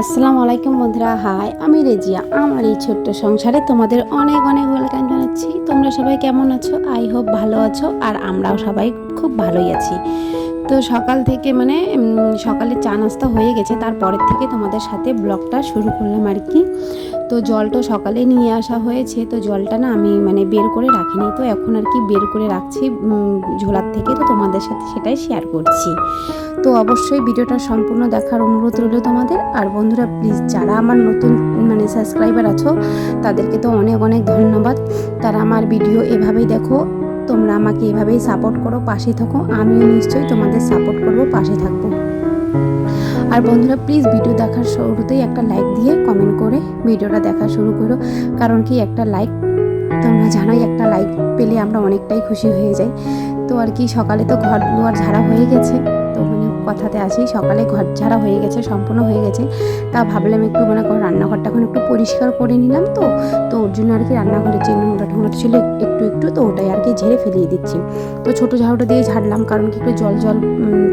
আসসালামু আলাইকুম বন্ধুরা, হাই, আমি রেজিয়া। আমার এই ছোট্ট সংসারে তোমাদের অনেক অনেক ওয়েলকাম জানাচ্ছি। তোমরা সবাই কেমন আছো? আই হোপ ভালো আছো, আর আমরাও সবাই খুব ভালোই আছি। তো সকাল থেকে মানে সকালে চা নাস্তা হয়ে গেছে। তারপরের থেকে তোমাদের সাথে ব্লগটা শুরু করলাম আর কি। তো জলটা সকালে নিয়ে আসা হয়েছে, তো জলটা না আমি মানে বের করে রাখিনি। তো এখন আর কি বের করে রাখছি ঝোলার থেকে। তো তোমাদের সাথে সেটাই শেয়ার করছি। তো অবশ্যই ভিডিওটা সম্পূর্ণ দেখার অনুরোধ রইল তোমাদের। আর বন্ধুরা প্লিজ যারা আমার নতুন মানে সাবস্ক্রাইবার আছো, তাদেরকে তো অনেক অনেক ধন্যবাদ। তারা আমার ভিডিও এভাবেই দেখো তোমরা আমাকে এভাবেই সাপোর্ট করো, পাশে থাকো। আমিও নিশ্চয়ই তোমাদের সাপোর্ট করব, পাশে থাকব। আর বন্ধুরা প্লিজ ভিডিও দেখার শুরুতেই একটা লাইক দিয়ে কমেন্ট করে ভিডিওটা দেখা শুরু করো। কারণ কি একটা লাইক তোমরা জানোই একটা লাইক পেলে আমরা অনেকটাই খুশি হয়ে যাই। তো আর কি, সকালে তো ঘর দুয়ার ঝাড়া হয়ে গেছে। কথাতে আসি, সকালে ঘর ঝাড়া হয়ে গেছে, সম্পূর্ণ হয়ে গেছে। তা ভাবলাম একটু মানে ঘর- রান্নাঘরটা এখন একটু পরিষ্কার করে নিলাম তো। তো ওর জন্য আর কি রান্নাঘরের যে নোংরা টোংরা ছিল একটু একটু তো ওটাই আর কি ঝেড়ে ফেলিয়ে দিচ্ছি। তো ছোটো ঝাড়ুটা দিয়ে ঝাড়লাম কারণ কি একটু জল জল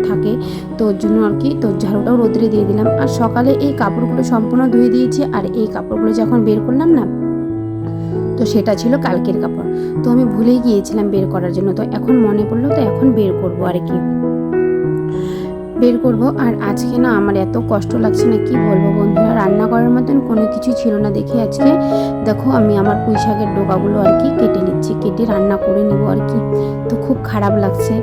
থাকে। তো ওর জন্য আর কি তো ঝাড়ুটাও রোদ্রে দিয়ে দিলাম। আর সকালে এই কাপড়গুলো সম্পূর্ণ ধুয়ে দিয়েছি আর এই কাপড়গুলো যখন বের করলাম না, তো সেটা ছিল কালকের কাপড়। তো আমি ভুলেই গিয়েছিলাম বের করার জন্য। তো এখন মনে পড়ল, তো এখন বের করব আর কি। বের করব। আর আজকে না আমার এত কষ্ট লাগছে না, কি বলব বন্ধুরা? রান্না করার মতন কোনো কিছু ছিল না দেখে আজকে। দেখো আমি আমার পুঁই শাকের ডোকাগুলো আর কি কেটে নিচ্ছি, কেটে রান্না করে নিব আর কি। তো খুব খারাপ লাগছে।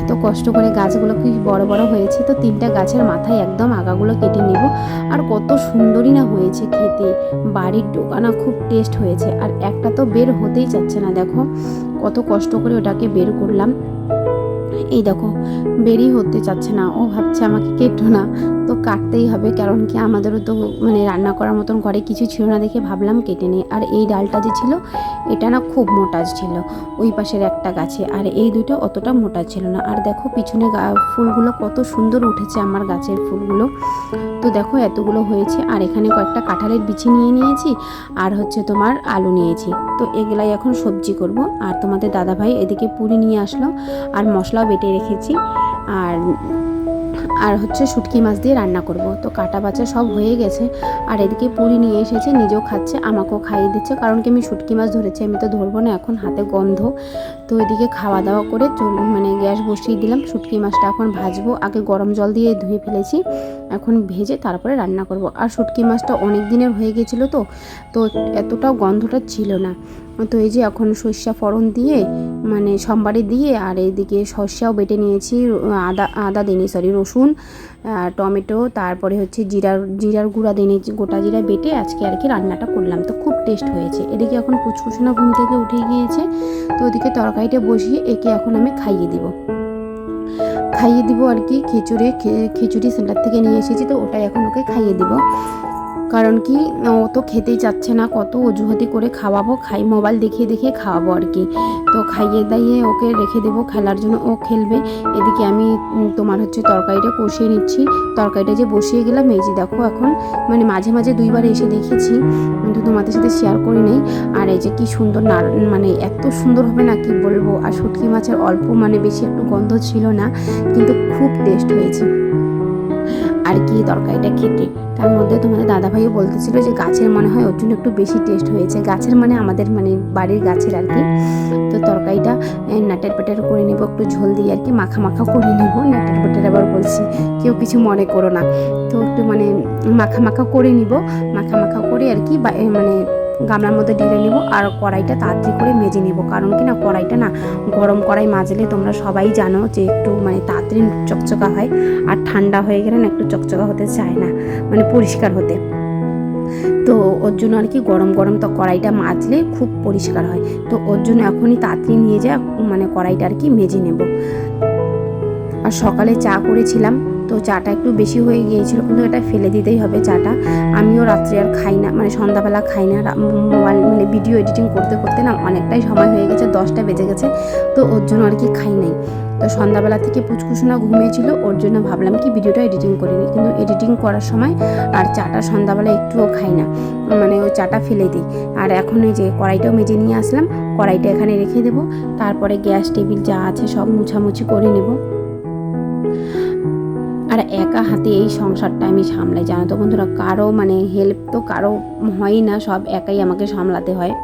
এত কষ্ট করে গাছগুলো কি বড় বড় হয়েছে, তো তিনটা গাছের মাথায় একদম আগাগুলো কেটে নিব। আর কত সুন্দরই না হয়েছে খেতে। বাড়ির ডোকা না খুব টেস্ট হয়েছে। আর একটা তো বের হতেই যাচ্ছে না, দেখো। কত কষ্ট করে ওটাকে বের করলাম। এই দেখো বেরি হতে চাচ্ছে না। ও ভাবছে আমাকে কেটো না। কাটতেই হবে, কারণ কি আমাদেরও তো মানে রান্না করার মতন ঘরে কিছু ছিল না দেখে ভাবলাম কেটে নিই। আর এই ডালটা যে ছিল, এটা না খুব মোটা ছিল, ওই পাশের একটা গাছে। আর এই দুটো অতটা মোটা ছিল না। আর দেখো পিছনে ফুলগুলো কত সুন্দর উঠেছে আমার গাছের ফুলগুলো। তো দেখো এতগুলো হয়েছে, আর এখানে কয়েকটা কাঁঠালের বিচি নিয়ে নিয়েছি, আর হচ্ছে তোমার আলু নিয়েছি। তো এগুলাই এখন সবজি করব। আর তোমাদের দাদাভাই এদিকে পুরি নিয়ে আসলো, আর মশলাও বেটে রেখেছি। আর আর হচ্ছে শুটকি মাছ দিয়ে রান্না করব। তো কাটা বাচা সব হয়ে গেছে। আর এদিকে পুরি নিয়ে এসেছে, নিজেও খাচ্ছে, আমাকেও খাইয়ে দিচ্ছে। কারণ কি আমি শুটকি মাছ ধরেছি, আমি তো ধরবো না, এখন হাতে গন্ধ। তো এদিকে খাওয়া দাওয়া করে মানে গ্যাস বসিয়ে দিলাম, শুটকি মাছটা এখন ভাজবো। আগে গরম জল দিয়ে ধুয়ে ফেলেছি, এখন ভেজে তারপরে রান্না করব। আর শুটকি মাছটা অনেক দিনের হয়ে গেছিল তো তো এতটাও গন্ধটা ছিল না। তো এই যে এখন সর্ষা ফোড়ন দিয়ে মানে সোমবারে দিয়ে, আর এইদিকে সর্ষাও বেটে নিয়েছি, আদা আদা দিনি সরি রসুন। টমেটো, তারপরে হচ্ছে জিরার জিরার গুঁড়া নিয়েছি, গোটা জিরা বেটে আজকে আর কি রান্নাটা করলাম। তো খুব টেস্ট হয়েছে। এদিকে এখন কুচকুচনা ঘুম থেকে উঠে গিয়েছে। তো ওদিকে তরকারিটা বসিয়ে একে এখন আমি খাইয়ে দিব। খাইয়ে দিব আর কি, খিচুড়ি খিচুড়ি সেন্টার থেকে নিয়ে এসেছি, তো ওটাই এখন ওকে খাইয়ে দিব। কারণ কি, ও তো খেতেই চাচ্ছে না, কত অজুহাতি করে খাওয়াবো, খাই মোবাইল দেখিয়ে দেখিয়ে খাওয়াবো আর কি। তো খাইয়ে দাইয়ে ওকে রেখে দেবো, খেলার জন্য ও খেলবে। এদিকে আমি তোমার হচ্ছে তরকারিটা কষিয়ে নিচ্ছি। তরকারিটা যে বসিয়ে গেলাম, এই যে দেখো এখন মানে মাঝে মাঝে দুইবার এসে দেখেছি, কিন্তু তোমাদের সাথে শেয়ার করি নেই। আর এই যে কি সুন্দর না মানে এত সুন্দর হবে না, কি বলব? আর শুটকি মাছের অল্প মানে বেশি একটু গন্ধ ছিল না, কিন্তু খুব টেস্ট হয়েছে। আর কি তরকারিটা খেতে? তার মধ্যে তোমাদের দাদা দাদাভাইও বলতেছিল যে গাছের মনে হয় ওর জন্য একটু বেশি টেস্ট হয়েছে। গাছের মানে আমাদের মানে বাড়ির গাছের আর কি। তো তরকারিটা নাটের পেটের করে নেব, একটু ঝোল দিয়ে আর কি, মাখা মাখা করে নেব। নাটের পেটের আবার বলছি, কেউ কিছু মনে করো না। তো একটু মানে মাখা মাখা করে নিব। মাখা মাখা করে আর কি মানে গামলার মধ্যে ঢেলে নেব আর কড়াইটা তাড়াতাড়ি করে মেজে নেব। কারণ কি না, কড়াইটা না গরম কড়াই মাজলে তোমরা সবাই জানো যে একটু মানে তাড়াতাড়ি চকচকা হয় আর ঠান্ডা হয়ে গেলে না একটু চকচকা হতে চায় না মানে পরিষ্কার হতে। তো ওর জন্য আর কি গরম গরম তো কড়াইটা মাজলে খুব পরিষ্কার হয়। তো ওর জন্য এখনই তাড়াতাড়ি নিয়ে যা মানে কড়াইটা আর কি মেজে নেব। আর সকালে চা করেছিলাম, তো চাটা একটু বেশি হয়ে গিয়েছিল, কিন্তু এটা ফেলে দিতেই হবে চাটা। আমিও রাত্রে আর খাই না মানে সন্ধ্যাবেলা খাই না মোবাইল মানে ভিডিও এডিটিং করতে করতে না অনেকটাই সময় হয়ে গেছে, দশটা বেজে গেছে, তো ওর জন্য আর কি খাই নাই। তো সন্ধ্যাবেলা থেকে পুচকুসোনা ঘুমিয়েছিল, ওর জন্য ভাবলাম কি ভিডিওটা এডিটিং করে নিই, কিন্তু এডিটিং করার সময় আর চাটা সন্ধ্যাবেলা একটুও খাই না মানে ওই চাটা ফেলে দিই। আর এখন ওই যে কড়াইটাও মেজে নিয়ে আসলাম, কড়াইটা এখানে রেখে দেবো, তারপরে গ্যাস, টেবিল যা আছে সব মুছামুছি করে নেব। আর একা হাতে এই সংসারটা আমি সামলাই, জানো তো বন্ধুরা, কারও মানে হেল্প তো কারও হয় না, সব একাই আমাকে সামলাতে হয়।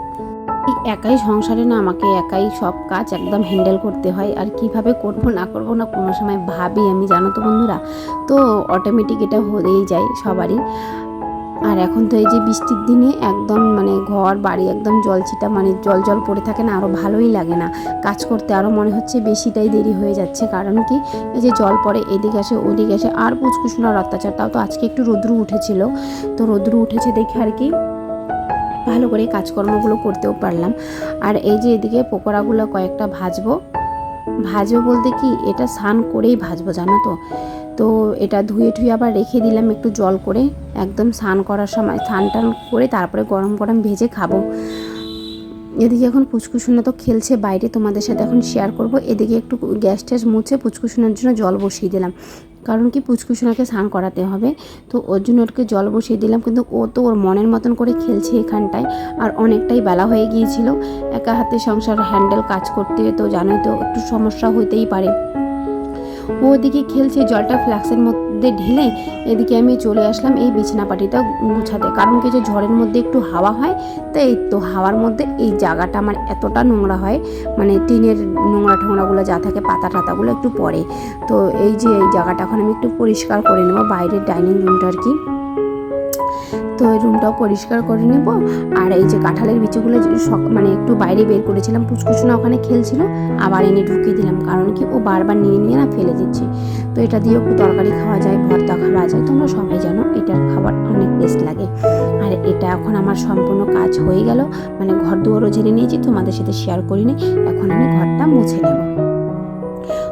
এই একাই সংসারে না আমাকে একাই সব কাজ একদম হ্যান্ডেল করতে হয়, আর কীভাবে করব না করব না কোনো সময় ভাবি আমি, জানো তো বন্ধুরা? তো অটোমেটিক এটা হয়েই যায় সবারই। আর এখন তো এই যে বৃষ্টির দিনে একদম মানে ঘর, বাড়ি একদম জল ছিটা মানে জল জল পড়ে থাকে না আরও ভালোই লাগে না। কাজ করতে আরও মনে হচ্ছে বেশিটাই দেরি হয়ে যাচ্ছে, কারণ কি এই যে জল পড়ে, এদিকে আসে, ওদিকে আসে, আর পুচকুসুনার অত্যাচার তাও তো আজকে একটু রোদ্রু উঠেছিল। তো রোদ্রু উঠেছে দেখে আর কি ভালো করে কাজকর্মগুলো করতেও পারলাম। আর এই যে এদিকে পকোড়াগুলো কয়েকটা ভাজবো। ভাজবো বলতে কি, এটা স্নান করেই ভাজবো, জানো তো? তো এটা ধুয়ে টুয়ে আবার রেখে দিলাম একটু জল করে। একদম স্নান করার সময় স্নান টান করে তারপরে গরম গরম ভেজে খাব। এদিকে এখন পুচকুসুনা তো খেলছে বাইরে, তোমাদের সাথে এখন শেয়ার করব। এদিকে একটু গ্যাস ট্যাস মুছে পুচকুসুনার জন্য জল বসিয়ে দিলাম। কারণ কি পুচকুসুনাকে স্নান করাতে হবে। তো ওর জন্য ওকে জল বসিয়ে দিলাম, কিন্তু ও তো ওর মনের মতন করে খেলছে এখানটায়। আর অনেকটাই বেলা হয়ে গিয়েছিল। একা হাতে সংসার হ্যান্ডেল কাজ করতে তো জানোই তো একটু সমস্যা হইতেই পারে। ও ওদিকে খেলছে, জলটা ফ্ল্যাক্সের মধ্যে ঢেলে এদিকে আমি চলে আসলাম এই বিছানা পাটিটা গুছাতে। কারণ কি যে ঝড়ের মধ্যে একটু হাওয়া হয়, তাই এই তো হাওয়ার মধ্যে এই জায়গাটা আমার এতটা নোংরা হয় মানে টিনের নোংরা ঠোংরাগুলো যা থাকে পাতা টাতাগুলো একটু পরে তো এই যে এই জায়গাটা এখন আমি একটু পরিষ্কার করে নেব, বাইরের ডাইনিং রুমটা আর কি। তো এই রুমটাও পরিষ্কার করে নেব। আর এই যে কাঁঠালের বিচিগুলো মানে একটু বাইরে বের করেছিলাম পুচকুচুনা ওখানে খেলছিল, আবার এনে ঢুকিয়ে দিলাম। কারণ কি, ও বারবার নিয়ে নিয়ে না ফেলে দিচ্ছে। তো এটা দিয়ে একটু তরকারি খাওয়া যায়, ভর্তা খাওয়া যায়। তোমরা সবাই জানো, এটার খাবার অনেক টেস্ট লাগে। আর এটা এখন আমার সম্পূর্ণ কাজ হয়ে গেল। মানে ঘর দুয়ারও ঝেড়ে নিয়েছি, তোমাদের সাথে শেয়ার করিনি। এখন আমি ঘরটা মুছে নেব।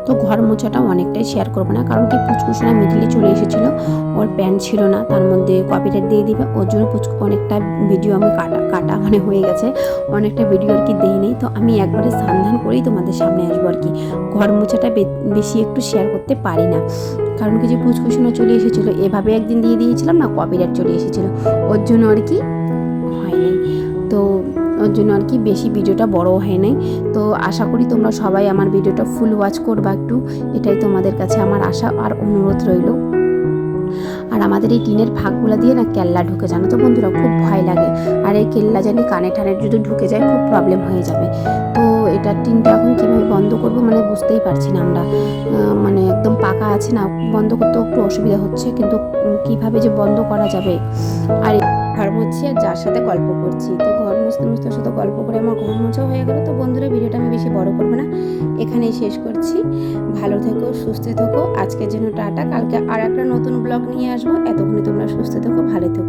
তো ঘর মোছাটা অনেকটাই শেয়ার করব না, কারণ কি পুচকুসোনা মিডিলে চলে এসেছিল। ওর প্যান্ট ছিল না, তার মধ্যে কপিরাইট দিয়ে দিবে। ওর জন্য অনেকটা ভিডিও আমি কাটা কাটা মানে হয়ে গেছে। অনেকটা ভিডিও আর কি দেই নেই তো আমি একবারে সন্ধান করেই তোমাদের সামনে আসব আর কি। ঘর মোছাটা বেশি একটু শেয়ার করতে পারি না। কারণ কি যে পুচকুসোনা চলে এসেছিল, এভাবে একদিন দিয়ে দিয়েছিলাম না কপিরাইট চলে এসেছিল। ওর জন্য আর কি হয়নি তো ওর জন্য আর কি বেশি ভিডিওটা বড় হয় নাই। তো আশা করি তোমরা সবাই আমার ভিডিওটা ফুল ওয়াচ করবা একটু। এটাই তোমাদের কাছে আমার আশা আর অনুরোধ রইল। আর আমাদের এই টিনের ফাঁকগুলো দিয়ে না কেল্লা ঢুকে, জানো তো বন্ধুরা? খুব ভয় লাগে। আর এই কেল্লা জানি কানে টানে যদি ঢুকে যায়, খুব প্রবলেম হয়ে যাবে। তো এটা টিনটা এখন কীভাবে বন্ধ করব মানে বুঝতেই পারছি না আমরা। মানে একদম পাকা আছে না, বন্ধ করতেও একটু অসুবিধা হচ্ছে, কিন্তু কীভাবে যে বন্ধ করা যাবে? আর ঘর মুছছি আর যার সাথে গল্প করছি। তো ঘর মুছতে মুছতে সাথে গল্প করে আমার ঘর মোছাও হয়ে গেল। তো বন্ধুরা, ভিডিওটা আমি বেশি বড় করব না। এখানেই শেষ করছি। ভালো থেকো, সুস্থ থেকো। আজকের জন্য টাটা। কালকে আর একটা নতুন ব্লগ নিয়ে আসব। এতক্ষণে তোমরা সুস্থ থেকো, ভালো থেকো।